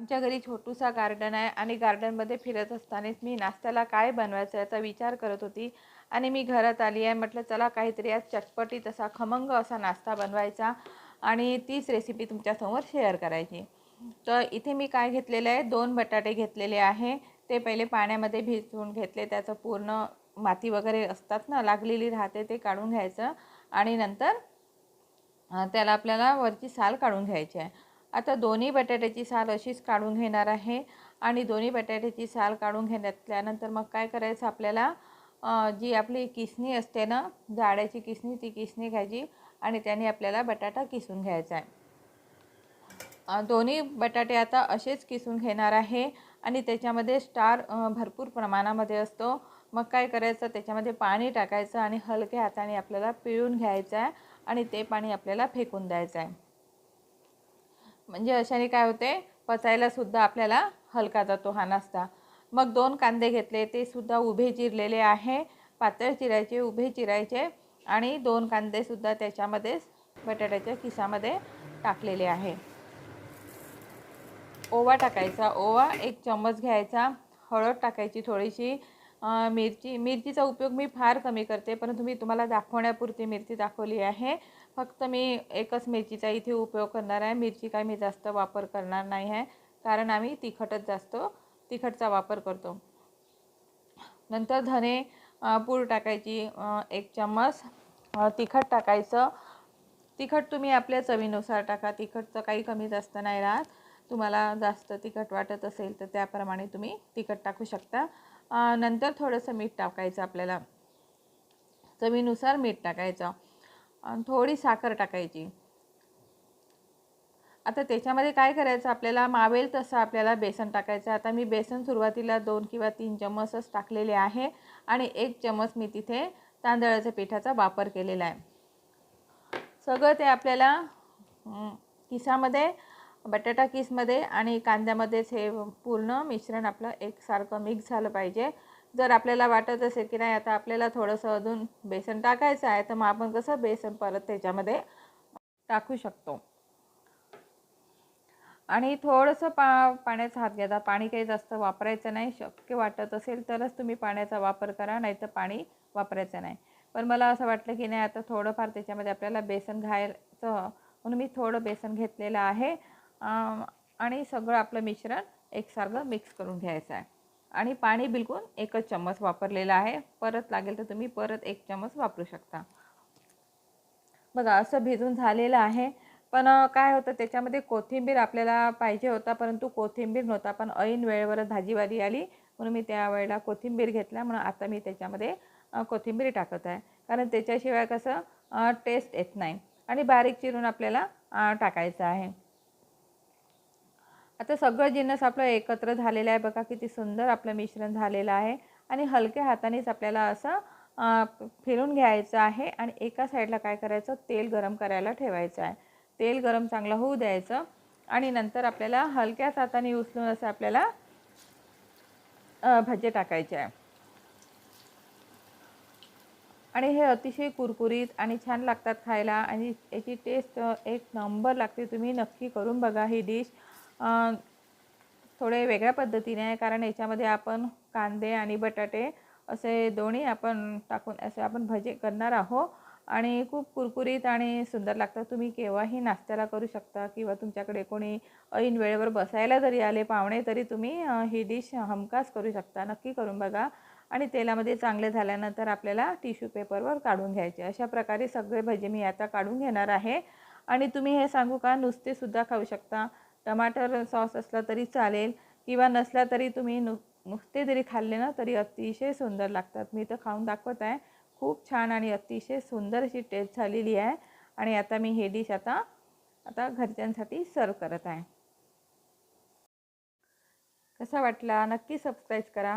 आमच्या घरी छोटूसा गार्डन आहे आणि गार्डनमध्ये फिरत असतानाच मी नाश्त्याला काय बनवायचं याचा विचार करत होती. आणि मी घरात आली आहे म्हटलं चला काहीतरी आज चटपटीत असा खमंग असा नाश्ता बनवायचा आणि तीच रेसिपी तुमच्यासमोर शेअर करायची. तर इथे मी काय घेतलेलं आहे दोन बटाटे घेतलेले आहे. ते पहिले पाण्यामध्ये भिजवून घेतले त्याचं पूर्ण माती वगैरे असतात ना लागलेली राहते ते काढून घ्यायचं आणि नंतर त्याला आपल्याला वरची साल काढून घ्यायची आहे. आता दोन्ही बटाट्याची साल अशीच काढून घेणार आहे. आणि दोन्ही बटाट्याची साल काढून घेण्यातल्यानंतर मग काय करायचं आपल्याला? जी आपली किसणी असते ना जाड्याची किसणी ती किसणी घ्यायची आणि त्याने आपल्याला बटाटा किसून घ्यायचा आहे. दोन्ही बटाटे आता असेच किसून घेणार आहे आणि त्याच्यामध्ये स्टार भरपूर प्रमाणामध्ये असतो. मग काय करायचं? त्याच्यामध्ये पाणी टाकायचं आणि हलक्या हाताने आपल्याला पिळून घ्यायचं आहे आणि ते पाणी आपल्याला फेकून द्यायचं आहे. म्हणजे अशाने काय होते? पचायलासुद्धा आपल्याला हलका जातो हा नाश्ता. मग दोन कांदे घेतले ते सुद्धा उभे चिरलेले आहे. पातळ चिरायचे उभे चिरायचे आणि दोन कांदेसुद्धा त्याच्यामध्ये बटाट्याच्या किसामध्ये टाकलेले आहे. ओवा टाकायचा. ओवा एक चम्मच घ्यायचा. हळद टाकायची थोडीशी. मिरची. मिरचीचा उपयोग मी फार कमी करते परंतु मी तुम्हाला दाखवण्यापुरती मिरची दाखवली आहे. फक्त मी एकच मिरचीचा इथे उपयोग करणार आहे. मिरची काय मी जास्त वापर करणार नाही आहे. कारण आम्ही तिखटच जास्त तिखटचा वापर करतो. नंतर धने पूड टाकायची एक चम्मच. तिखट टाकायचं. तिखट तुम्ही आपल्या चवीनुसार टाका. तिखटचं काही कमी जास्त नाही राहत. तुम्हाला जास्त तिखट वाटत असेल तर त्याप्रमाणे तुम्ही तिखट टाकू शकता. नंतर थोडंसं मीठ टाकायचं आपल्याला. चवीनुसार मीठ टाकायचं. आणि थोडी साखर टाकायची. आता त्याच्यामध्ये काय करायचं? आपल्याला मावेल तसं आपल्याला बेसन टाकायचं आता मी बेसन सुरुवातीला दोन किंवा तीन चम्मचच टाकलेले आहे आणि एक चम्मच मी तिथे तांदळाच्या पिठाचा वापर केलेला आहे. सगळं ते आपल्याला किसामध्ये बटाटा किसमध्ये आणि कांद्यामध्येच हे पूर्ण मिश्रण आपलं एकसारखं मिक्स झालं पाहिजे. जर आपल्याला वाटत असेल की नाही आता आपल्याला थोडंसं अजून बेसन टाकायचं आहे तर मग आपण कसं बेसन परत त्याच्यामध्ये टाकू शकतो. आणि थोडंसं पा पाण्याचा हात घ्यायचा पाणी काही जास्त वापरायचं नाही. शक्य वाटत असेल तरच तुम्ही पाण्याचा वापर करा नाही तर पाणी वापरायचं नाही. पण मला असं वाटलं की नाही आता थोडंफार त्याच्यामध्ये आपल्याला बेसन घायचं म्हणून मी थोडं बेसन घेतलेलं आहे. आणि सगळं आपलं मिश्रण एकसारखं मिक्स करून घ्यायचं आहे. आणि पाणी बिलकुल एकच चम्मच वापरलेलं आहे. परत लागेल तर तुम्ही परत एक चम्मच वापरू शकता. बघा असं भिजून झालेलं आहे. पण काय होतं त्याच्यामध्ये कोथिंबीर आपल्याला पाहिजे होता परंतु कोथिंबीर नव्हता. पण ऐन वेळेवरच भाजीवाली आली म्हणून मी त्यावेळेला कोथिंबीर घेतला. म्हणून आता मी त्याच्यामध्ये कोथिंबीर टाकत आहे. कारण त्याच्याशिवाय कसं टेस्ट येत नाही. आणि बारीक चिरून आपल्याला टाकायचं आहे. आता सगळं जिन्नस आपलं एकत्र झालेलं आहे. बघा किती सुंदर आपलं मिश्रण झालेलं आहे. आणि हलक्या हातानेच आपल्याला असं फिरून घ्यायचं आहे. आणि एका साईडला काय करायचं? तेल गरम करायला ठेवायचं आहे. तेल गरम चांगलं होऊ द्यायचं. आणि नंतर आपल्याला हलक्याच हाताने उचलून असं आपल्याला भजे टाकायचे आहे. आणि हे अतिशय कुरकुरीत आणि छान लागतात खायला. आणि याची टेस्ट एक नंबर लागते. तुम्ही नक्की करून बघा ही डिश थोडे वेगळ्या पद्धतीने आहे कारण याच्यामध्ये आपण कांदे आणि बटाटे असे दोन्ही आपण टाकून असे आपण भजे करणार आहो आणि खूप कुरकुरीत आणि सुंदर लागतात तुम्ही केव्हाही नाश्त्याला करू शकता किंवा तुमच्याकडे कोणी ऐन वेळेवर बसायला जरी आले पाहुणे तरी तुम्ही ही डिश हमखास करू शकता. नक्की करून बघा. आणि तेलामध्ये चांगले झाल्यानंतर आपल्याला टिश्यू पेपरवर काढून घ्यायचे. अशा प्रकारे सगळे भजे मी आता काढून घेणार आहे. आणि तुम्ही हे सांगू का नुसतेसुद्धा खाऊ शकता. टमाटर सॉस असला तरी चालेल किंवा नसला तरी तुम्ही नु नुसते जरी खाल्ले ना तरी अतिशय सुंदर लागतात. मी तर खाऊन दाखवत आहे. खूप छान आणि अतिशय सुंदर अशी टेस्ट झालेली आहे. आणि आता मी हे डिश आता आता घरच्यांसाठी सर्व करत आहे. कसा वाटला? नक्की सबस्क्राईब करा.